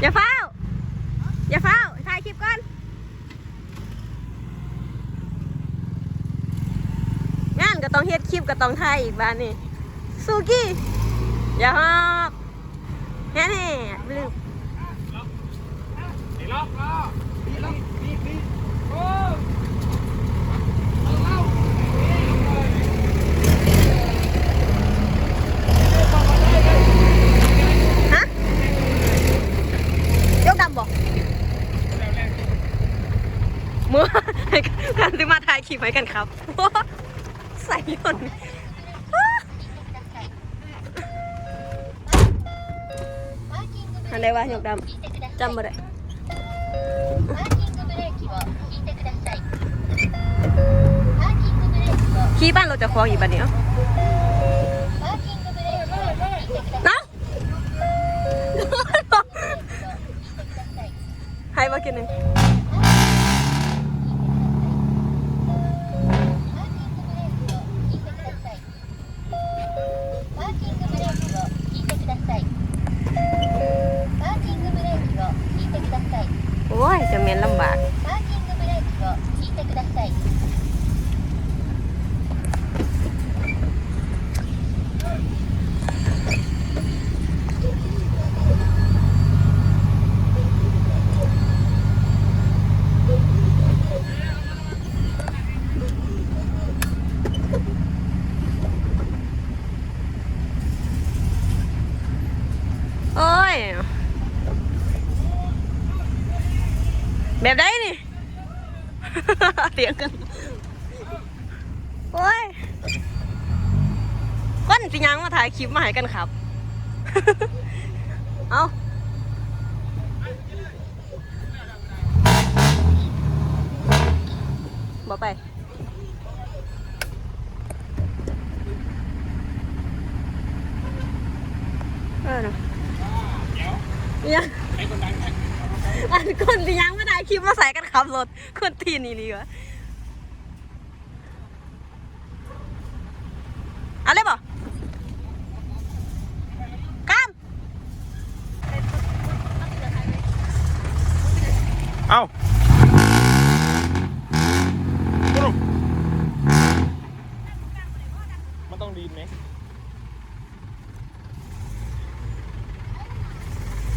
อย่าเฝ้า อย่าเฝ้า ถ่ายคลิปก่อนงานก็ต้องเฮ็ดคลิปก็ต้องถ่ายอีกบ้านนี่ ซูกี้ อย่าฮอกแน่แน่ๆลืม ตีล็อกล้อตีล็อกตีตีโอ้ ฮะ ยกดำบอกมือ กันที่มาถ่ายคลิป ไว้กันครับ ใส่หล่นอันใดวะหยกดำจำมาเลยขี่บ้านเราจะคล้องอีกบ้านเนี้ย ยจะเมียนลำบาก แบบได้นี่ เถียงกัน โอ้ยก้นสิยังมาถ่ายคลิปมาให้กันครับ เอาบอกไปเออเนาะเยวเนี่ยไอ้ คนที่ยังไม่ได้คลิปมาใส่กันขับรถคนทีนี่ดีวะอะไรบ่กามเอาปุ๊บมันต้องดีนไหม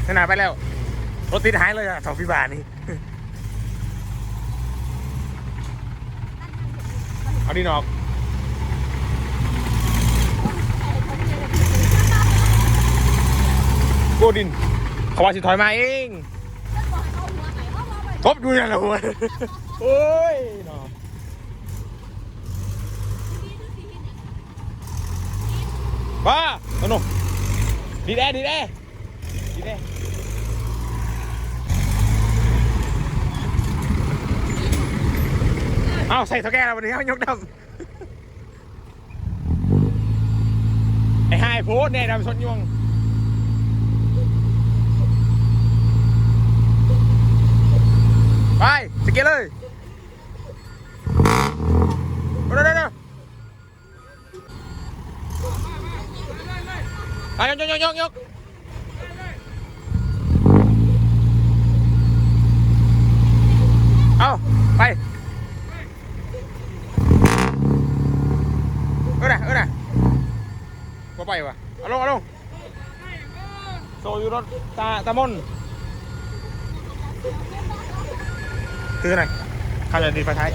ขนาดไปแล้ว รถติดหายเลยอะสองพิบาทนี่เอาดินออกโกดินเขาว่าสิถอยมาเองทบดูเนี่ยแหละหัวโอ้ยนาะบ้าสนุกดีแด้ดีแด้ เอาใส่เท่าแก่แล้ววันนี้เอายกดำไอ้ไฮโพสเนี่ยดำชนยวงไปสเก็ตเลยเร็วเร็วเร็วไปยกยกยกยกเอาไปเออน่ะเออน่ะบ่ไปวะ เอาลงโซอยู่รถตาตามนคืออะไรข้าจะดีไฟท้าย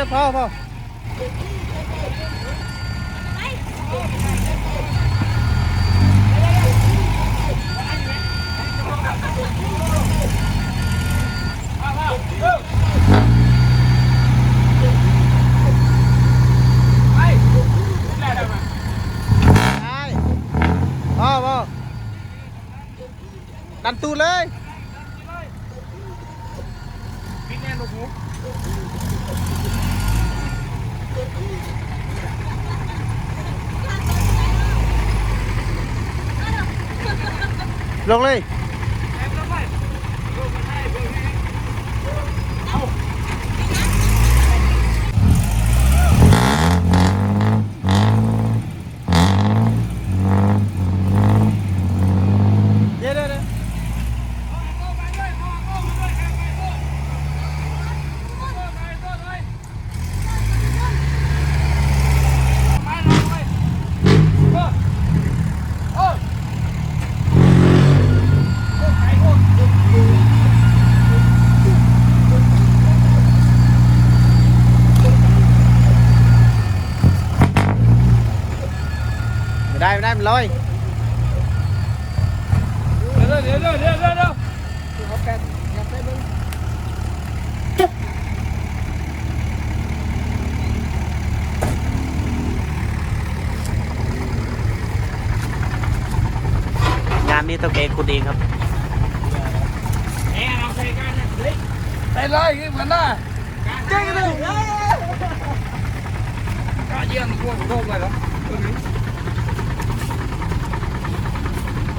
ดี๋ยวพอพอดันตูเลยวิ่งแน่นลูกหู มูลงเลย เดี๋ยวเดี๋ยวเดี๋ยว ไม่ได้ไม่ได้มันลอยเดี๋ยวเดี๋ยวเดี๋ยวเดี๋ยวเดี๋ยวเดี๋ยวงานนี้ต้องเองคุณเองครับแอนเอาใส่กันนะเฮ้ยใส่เลยเหมือนน่ะเจ๊งเลยก็เยี่ยมพวกโลกเลยเหรอ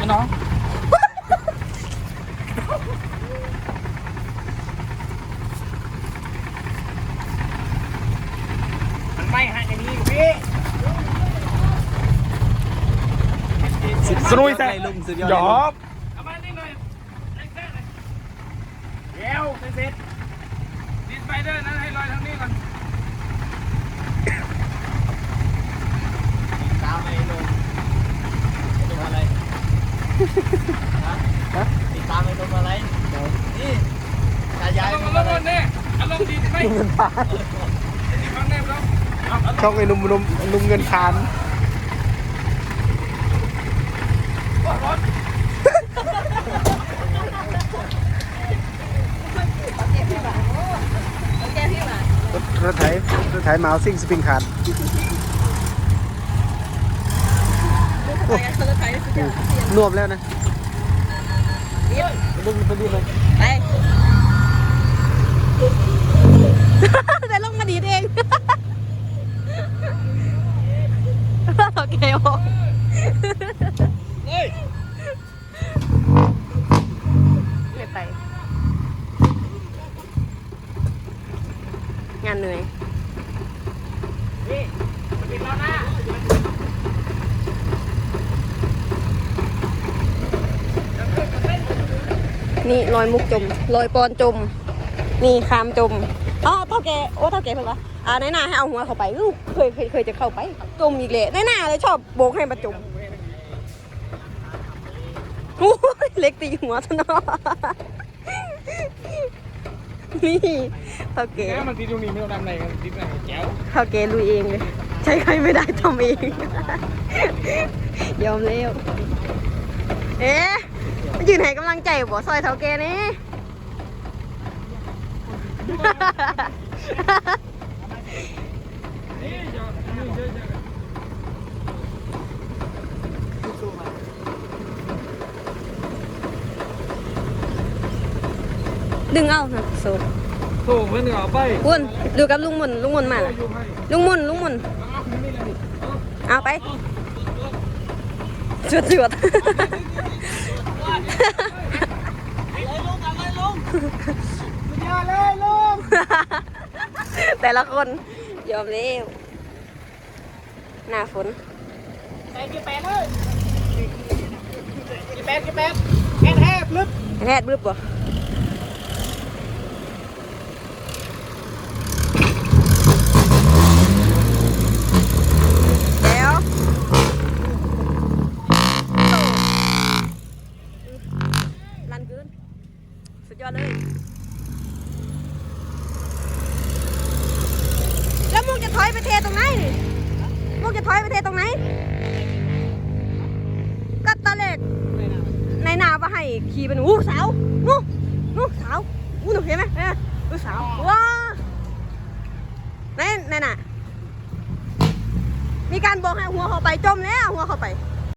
ตัวนี้ไอ้น้องมันไม่หันอย่างนี้ ติดตามไอ้ลุงอะไร นี่ตายายอารมณ์อารมณ์เนี่ยอารมณ์ดีไหมเงินพานดีฟังแน่ครับเอาเอาช่องไอ้ลุงลุงลุงเงินพานรถแกพี่บ่ารถไถรถไถมาเอาซิ่งสปริงขาดไปกันคนละไทยสุดยอด นวมแล้วนะดึงไปดีเลยไปแต่ลงมาดีดเองโอเคโอ นี่ลอยมุกจมลอยปอนจม นี่คามจมอ๋อเท่าแกโอ้เท่าแกเพิ่งวะอ่าในหน้าให้เอาหัวเข้าไปอู้เคยเคยเคยจะเข้าไป จมอีกเลยในหน้าเลยชอบโบกให้มาจมโอ้ยเล็กตีหัวซะเนาะนี่เท่าแกแกมันติดตรงนี้ไม่ต้องทำอะไรกันติดอะไรแจ๋วเท่าแกลุยเองเลยใช้ใครไม่ได้ทำเองยอมเร็วเอ๊ะ ยืนให้กำลังใจบ่ซอยเท่าแกนี่นี่จอดนี่เยอะๆดึงเอานะโซโถ่เพื่อนเหรอไปคุณดูกับลุงมุนลุงมุนมาน่ะอยู่ให้ลุงมุนลุงมุนเอาคืนนี่เลยดิเอาเอาไปจวดจวด แต่ละคนยอมเร็วหน้าฝนใส่กี่แปดเลยกี่แปดกี่แปดแอนแทบลึกแรดบึ้บบ่แล้วลันเกิน สุดยอดเลย แล้วมุกจะถอยไป เทตรงไหนนี่มุกจะถอยไปเทตรงไหน ก็ตะเล็กในนาว่าให้ขี่เป็นอู้สาวนู้นู้สาวอู้หนูเห็นไหมเอออู้สาวว้าในในน่ะมีการบอกให้หัวเขาไปจมแล้วหัวเขาไป